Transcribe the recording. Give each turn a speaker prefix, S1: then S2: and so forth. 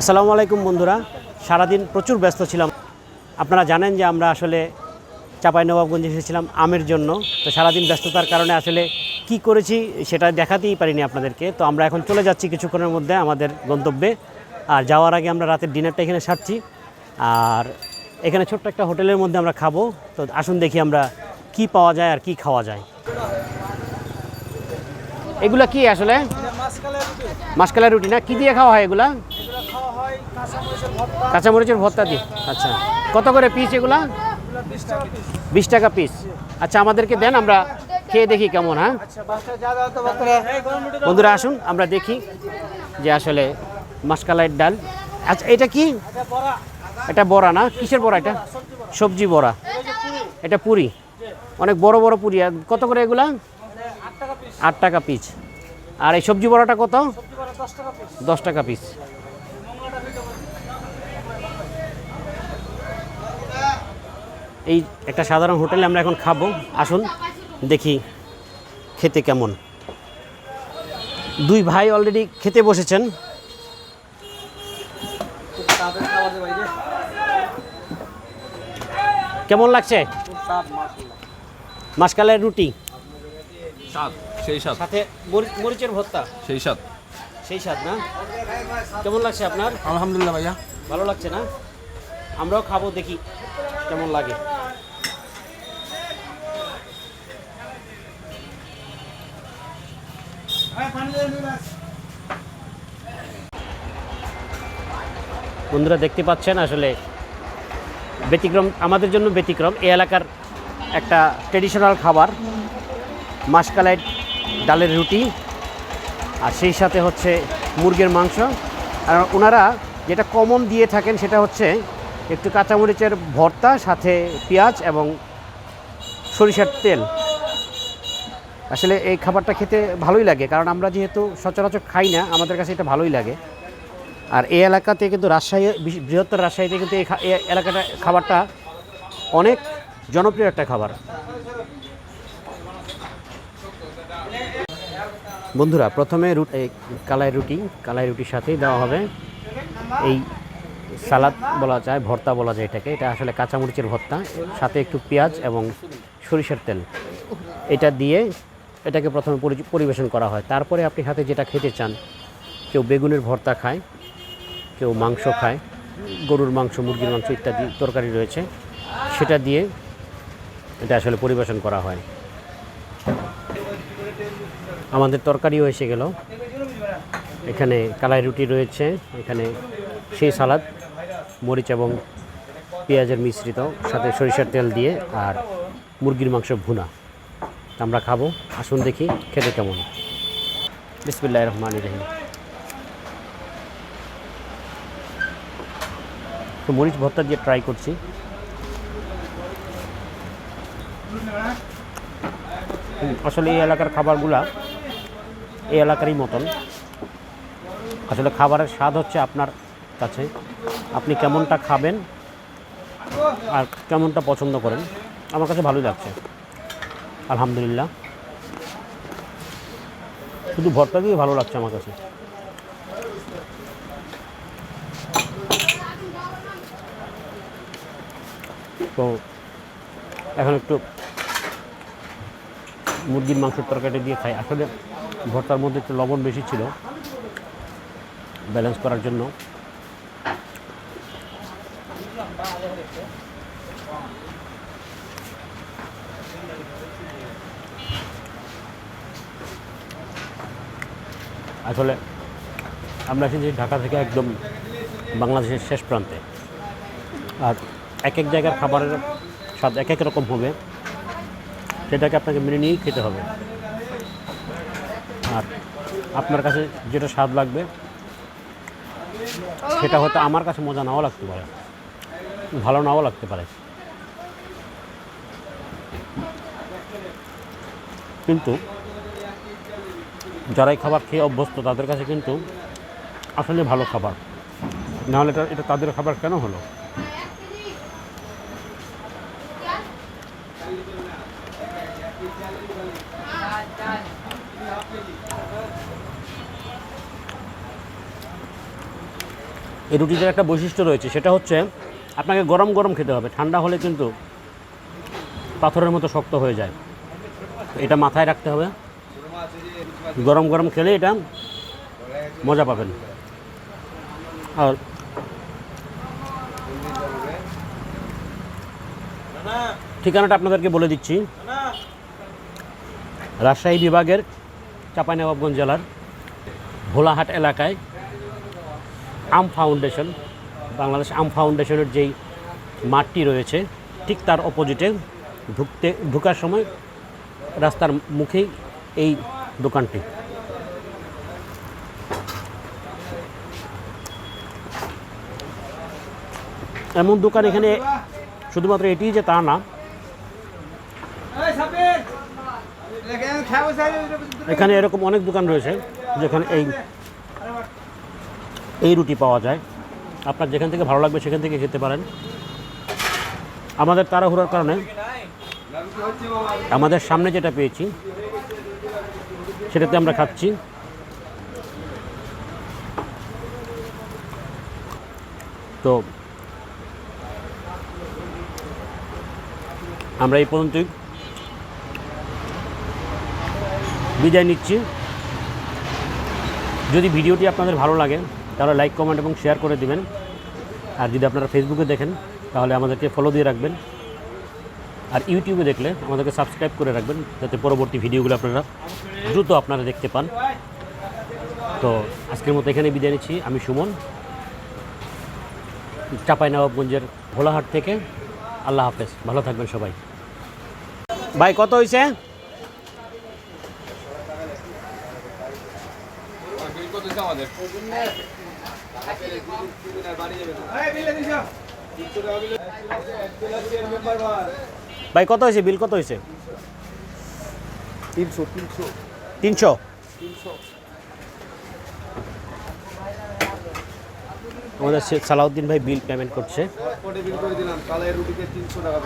S1: আসসালামু আলাইকুম বন্ধুরা। সারাদিন প্রচুর ব্যস্ত ছিলাম। আপনারা জানেন যে আমরা আসলে চাঁপাইনবাবগঞ্জে এসেছিলাম আমের জন্য। তো সারাদিন ব্যস্ততার কারণে আসলে কি করেছি সেটা দেখাতেই পারিনি আপনাদেরকে। তো আমরা এখন চলে যাচ্ছি কিছুক্ষণের মধ্যে আমাদের গন্তব্যে। আর যাওয়ার আগে আমরা রাতের ডিনারটা এখানে সারছি। আর এখানে ছোট্ট একটা হোটেলের মধ্যে আমরা খাব। তো আসুন দেখি আমরা কি পাওয়া যায় আর কি খাওয়া যায়। এগুলা কি আসলে? মাসকালের রুটি না? কি দিয়ে খাওয়া হয় এগুলা? কাঁচামরিচের ভর্তা। দিয়ে? আচ্ছা। কত করে পিস এগুলা? বিশ টাকা পিস আচ্ছা আমাদেরকে দেন আমরা খেয়ে দেখি কেমন হ্যাঁ? বন্ধুরা আসুন আমরা দেখি যে আসলে মাসকালাইয়ের ডাল। আচ্ছা এটা কি? এটা বড়া। না? কিসের বড়া এটা? সবজি বড়া। এটা পুরি। অনেক বড় বড় পুরি। আর কত করে এগুলা? আট টাকা পিস আর এই সবজি বড়াটা কত? দশ টাকা পিস এই একটা সাধারণ হোটেলে আমরা এখন খাব। আসুন দেখি খেতে কেমন। দুই ভাই অলরেডি খেতে বসেছেন। কেমন লাগছে? মাসকালের রুটি?
S2: সেই স্বাদ।
S1: সাথে মরি- মরিচের ভর্তা?
S2: সেই স্বাদ।
S1: সেই স্বাদ না? কেমন লাগছে আপনার?
S2: আলহামদুলিল্লাহ ভাইয়া।
S1: ভালো লাগছে না? আমরাও খাব দেখি কেমন লাগে। বন্ধুরা দেখতে পাচ্ছেন আসলে ব্যতিক্রম, আমাদের জন্য ব্যতিক্রম। এই এলাকার একটা ট্রেডিশনাল খাবার মাসকালাই ডালের রুটি, আর সেই সাথে হচ্ছে মুরগির মাংস। আর ওনারা যেটা কমন দিয়ে থাকেন সেটা হচ্ছে একটু কাঁচামরিচের ভর্তা, সাথে পেঁয়াজ এবং সরিষার তেল। আসলে এই খাবারটা খেতে ভালোই লাগে, কারণ আমরা যেহেতু সচরাচর খাই না, আমাদের কাছে এটা ভালোই লাগে। আর এই এলাকাতে কিন্তু রাজশাহী বৃহত্তর রাজশাহীতে কিন্তু এই এলাকাটা, খাবারটা অনেক জনপ্রিয় একটা খাবার। বন্ধুরা, প্রথমে রুট কালাই রুটি, কালাই রুটির সাথেই দেওয়া হবে। এই সালাদ বলা যায়, ভর্তা বলা যায় এটাকে। এটা আসলে কাঁচামরিচের ভর্তা, সাথে একটু পেঁয়াজ এবং সরিষার তেল। এটা দিয়ে এটাকে প্রথমে পরি- পরিবেশন করা হয়। তারপরে আপনি হাতে যেটা খেতে চান, কেউ বেগুনের ভর্তা খায়, কেউ মাংস খায়, গরুর মাংস, মুরগির মাংস ইত্যাদি তরকারি রয়েছে, সেটা দিয়ে এটা আসলে পরিবেশন করা হয়। আমাদের তরকারিও এসে গেল। এখানে কালাই রুটি রয়েছে, এখানে সেই সালাদ, মরিচ এবং পেঁয়াজের মিশ্রিত, সাথে সরিষার তেল দিয়ে, আর মুরগির মাংস ভুনা। আমরা খাব। আসুন দেখি খেতে কেমন। বিসমিল্লাহ রহমান রহিম। তো মরিচ ভর্তা দিয়ে ট্রাই করছি। আসলে এই এলাকার খাবারগুলা এই এলাকারই মতন। আসলে খাবারের স্বাদ হচ্ছে আপনার কাছে। আপনি কেমনটা খাবেন আর কেমনটা পছন্দ করেন, আমার কাছে ভালোই লাগছে। আলহামদুলিল্লাহ। শুধু ভর্তা দিয়ে ভালো লাগছে আমার কাছে। তো এখন একটু মুরগির মাংসের তরকারি দিয়ে খাই। আসলে ভর্তার মধ্যে একটু লবণ বেশি ছিল ব্যালেন্স করার জন্য। আসলে আমরা এসেছি ঢাকা থেকে একদম বাংলাদেশের শেষ প্রান্তে। আর এক এক জায়গার খাবারের স্বাদ এক এক রকম হবে। সেটাকে আপনাকে মেনে নিয়েই খেতে হবে। আর আপনার কাছে যেটা স্বাদ লাগবে, সেটা হয়তো আমার কাছে মজা নাও লাগতে পারে। ভালো নাও লাগতে পারে। কিন্তু যারা এই খাবার খেয়ে অভ্যস্ত, তাদের কাছে কিন্তু আসলে ভালো খাবার। নাহলে এটা এটা তাদের খাবার কেন হলো? এই রুটিটার একটা বৈশিষ্ট্য রয়েছে, সেটা হচ্ছে আপনাকে গরম গরম খেতে হবে, ঠান্ডা হলে কিন্তু পাথরের মতো শক্ত হয়ে যায়। এটা মাথায় রাখতে হবে। গরম গরম খেলে এটা মজা পাবেন। আর ঠিকানাটা আপনাদেরকে বলে দিচ্ছি। রাজশাহী বিভাগের চাঁপাইনবাবগঞ্জ জেলার ভোলাহাট এলাকায় আম ফাউন্ডেশন, বাংলাদেশ আম ফাউন্ডেশনের যেই মাঠটি রয়েছে, ঠিক তার অপোজিটে ঢুকতে ঢুকার সময় রাস্তার মুখেই এই দোকানটি। এমন দোকান এখানে শুধুমাত্র এটিই যে তা না। এখানে এরকম অনেক দোকান রয়েছে যেখানে এই এই রুটি পাওয়া যায়। আপনার যেখান থেকে ভালো লাগবে সেখান থেকে খেতে পারেন। আমাদের তাড়াহুড়ার কারণে আমাদের সামনে যেটা পেয়েছি সেটাতে আমরা খাচ্ছি। তো আমরা এই পর্যন্তই বিদায় নিচ্ছি। যদি ভিডিওটি আপনাদের ভালো লাগে, তাহলে লাইক, কমেন্ট এবং শেয়ার করে দিবেন। আর যদি আপনারা ফেসবুকে দেখেন, তাহলে আমাদেরকে ফলো দিয়ে রাখবেন। আর ইউটিউবে দেখলে আমাদেরকে সাবস্ক্রাইব করে রাখবেন, যাতে পরবর্তী ভিডিওগুলো আপনারা দ্রুত আপনারা দেখতে পান। তো আজকের মতো এখানে বিদায় নিচ্ছি। আমি সুমন, চাঁপাইনবাবগঞ্জের ভোলাহাট থেকে। আল্লাহ হাফেজ, ভালো থাকবেন সবাই। ভাই, কত হয়েছে
S2: আমাদের
S1: ভাই কত হয়েছে? বিল কত হয়েছে?
S2: তিনশো তিনশো।
S1: তিনশো? আমাদের সালাউদ্দিন ভাই বিল পেমেন্ট করছে।
S2: বিল করে দিলাম কালের রুটিতে তিনশো টাকা